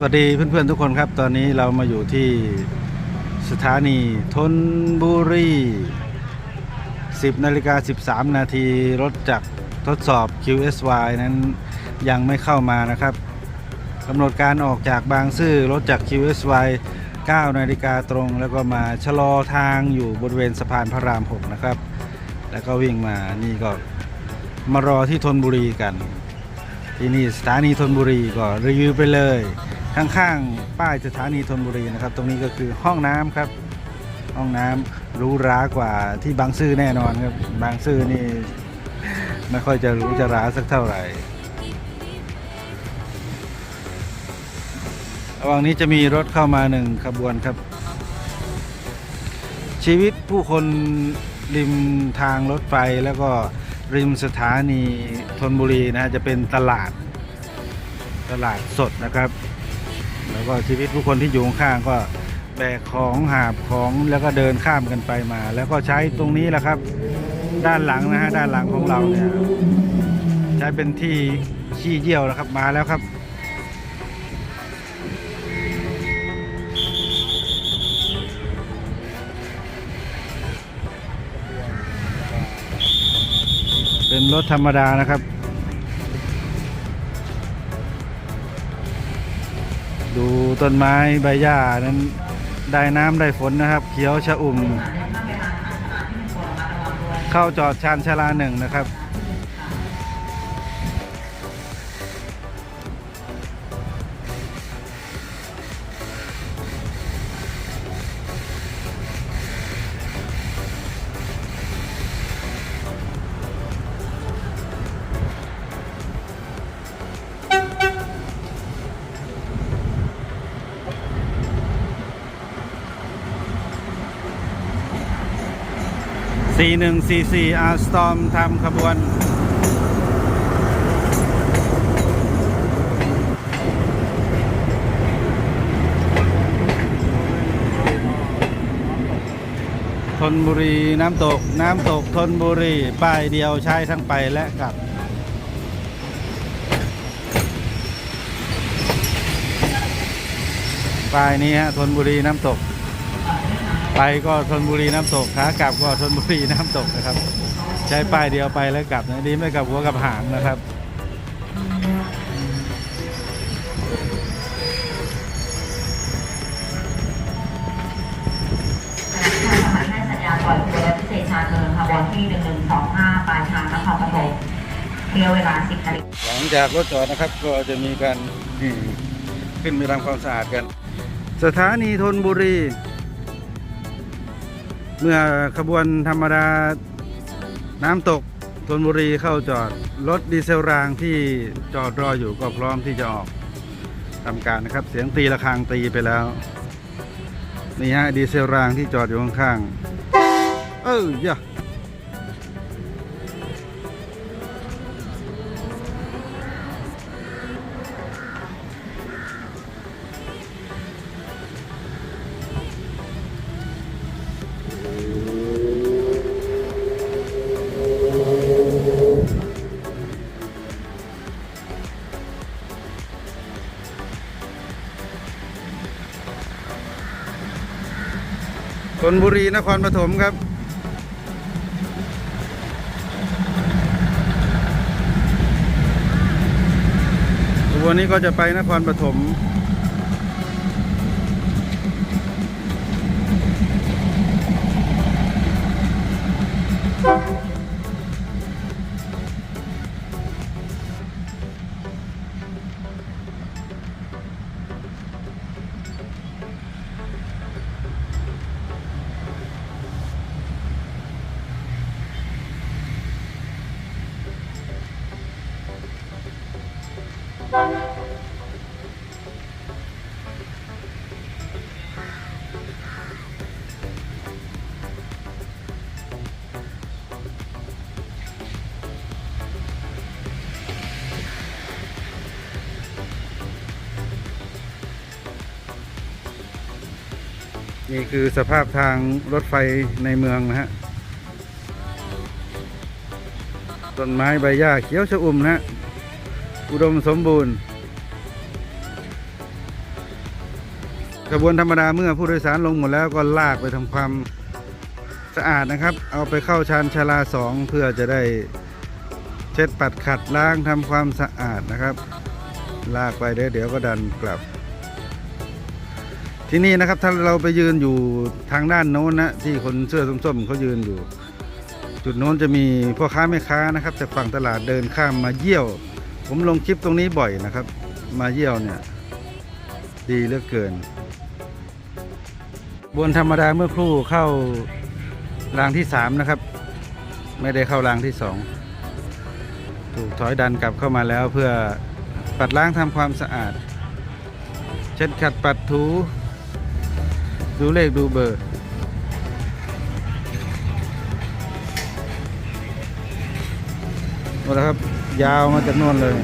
สวัสดีเพื่อนๆทุกคนครับ ตอนนี้เรามาอยู่ที่สถานีทนบุรี 10นาฬิกา13 นาทีรถจากทดสอบ QSY นั้นยังไม่เข้ามานะครับกำหนดการออกจากบางซื่อรถจาก QSY 9นาฬิกาตรง แล้วก็มาชะลอทางอยู่บริเวณสะพานพระราม 6 นะครับ แล้วก็วิ่งมานี่ก็มารอที่ทนบุรีกัน ที่นี่สถานีธนบุรีก็รีวิวไปเลย ข้างๆ ป้ายสถานีธนบุรีนะครับ ตรงนี้ก็คือห้องน้ำครับ ห้องน้ำหรู้ร้ากว่าที่บางซื่อแน่นอนครับ บางซื่อนี่ไม่ค่อยจะรู้จะร้าสักเท่าไหร่ระหว่างนี้จะมีรถเข้ามาหนึ่งขบวนครับ ชีวิตผู้คนริมทางรถไฟแล้วก็ริมสถานีธนบุรีนะฮะจะเป็นตลาดตลาดสดนะครับ แล้วก็ชีวิตผู้คนที่อยู่ข้างก็แบกของหาบของแล้วก็เดินข้ามกันไปมา แล้วก็ใช้ตรงนี้แหละครับ ด้านหลังนะฮะด้านหลังของเราเนี่ยใช้เป็นที่ขี้เยี่ยวนะครับมาแล้วครับเป็นรถธรรมดานะครับ ต้นไม้ใบหญ้านั้นได้น้ำได้ฝนนะครับ เขียวชะอุ่ม เข้าจอดชานชาลาหนึ่งนะครับ 4144 R Storm ทำขบวน ทนบุรีน้ำตก น้ำตกทนบุรี ป้ายเดียวใช้ทั้งไปและกลับป้ายนี้ฮะทนบุรีน้ำตก ไปก็ทนบุรีน้ำตกขากลับก็ทนบุรีน้ำตกนะครับ ใช้ป้ายเดียวไปแล้วกลับนะดีไม่กลับหัวกับหางนะครับสมัครให้สัญญาณปล่อยตัวและพิเศษชาเทินขบวนที่1125ปลายทางนครปฐมเที่ยวเวลา10นาฬิกาหลังจากรถจอดนะครับก็จะมีการนี่ขึ้นไปทำความสะอาดกัน สถานีทนบุรี เมื่อขบวนธรรมดาน้ำตกทนบุรีเข้าจอด รถดีเซลรางที่จอดรออยู่ก็พร้อมที่จะออกทำการนะครับ เสียงตีระฆังตีไปแล้ว นี่ฮะดีเซลรางที่จอดอยู่ข้างๆเออยะ นบุรีนครปฐมครับ วันนี้ก็จะไปนครปฐม นี่คือสภาพทางรถไฟในเมืองนะฮะต้นไม้ใบหญ้าเขียวชอุ่มนะ อุดมสมบูรณ์ขบวนธรรมดาเมื่อผู้โดยสารลงหมดแล้วก็ลากไปทำความสะอาดนะครับ เอาไปเข้าชานชาลาสองเพื่อจะได้เช็ดปัดขัดล้างทำความสะอาดนะครับ ลากไปเดี๋ยวเดี๋ยวก็ดันกลับ ที่นี่นะครับถ้าเราไปยืนอยู่ทางด้านโน้นนะที่คนเสื้อส้มๆเขายืนอยู่ จุดโน้นจะมีพ่อค้าแม่ค้านะครับจากฝั่งตลาดเดินข้ามมาเยี่ยว ผมลงคลิปตรงนี้บ่อยนะครับ มาเยี่ยวเนี่ย ดีเหลือเกิน บนธรรมดาเมื่อครู่เข้ารางที่สามนะครับ ไม่ได้เข้ารางที่สองถูกถอยดันกลับเข้ามาแล้วเพื่อปัดล้างทำความสะอาด เช็ดขัดปัดถู ดูเลขดูเบอร์ หมดแล้วครับ ยาวมาจากนวนเลย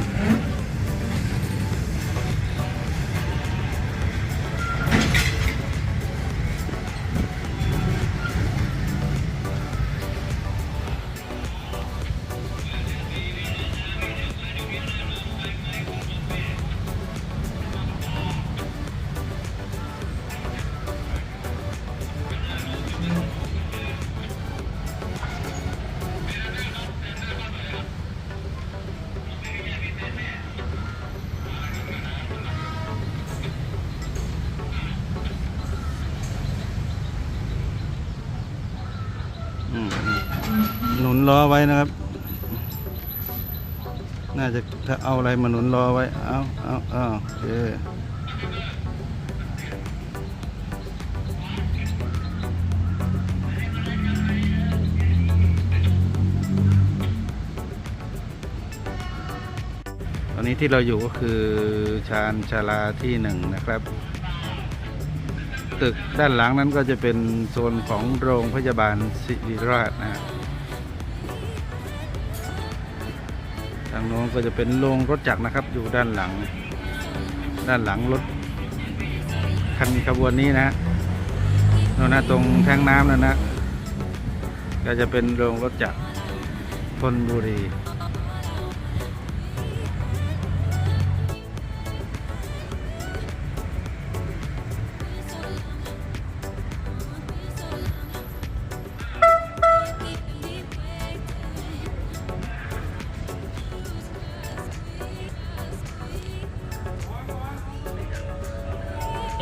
ล้อไว้นะครับ น่าจะถ้าเอาอะไรมาหนุนล้อไว้ เอาเอาเอาโอเคตอนนี้ที่เราอยู่ก็คือชานชาลาที่หนึ่งนะครับ ตึกด้านหลังนั้นก็จะเป็นโซนของโรงพยาบาลศิริราชนะฮะ ทางโน้นก็จะเป็นโรงรถจักรนะครับ อยู่ด้านหลัง ด้านหลังรถคันขบวนนี้นะโน่นนะตรงแทงน้ำนั่นนะ ก็จะเป็นโรงรถจักรพนบุรี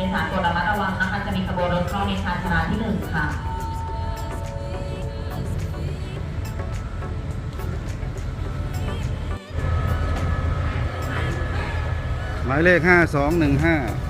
ในสารตัวระมัดระวังนะคะจะมีขบวนรถเข้าในชานชาลาที่หนึ่งค่ะหมายเลข 5215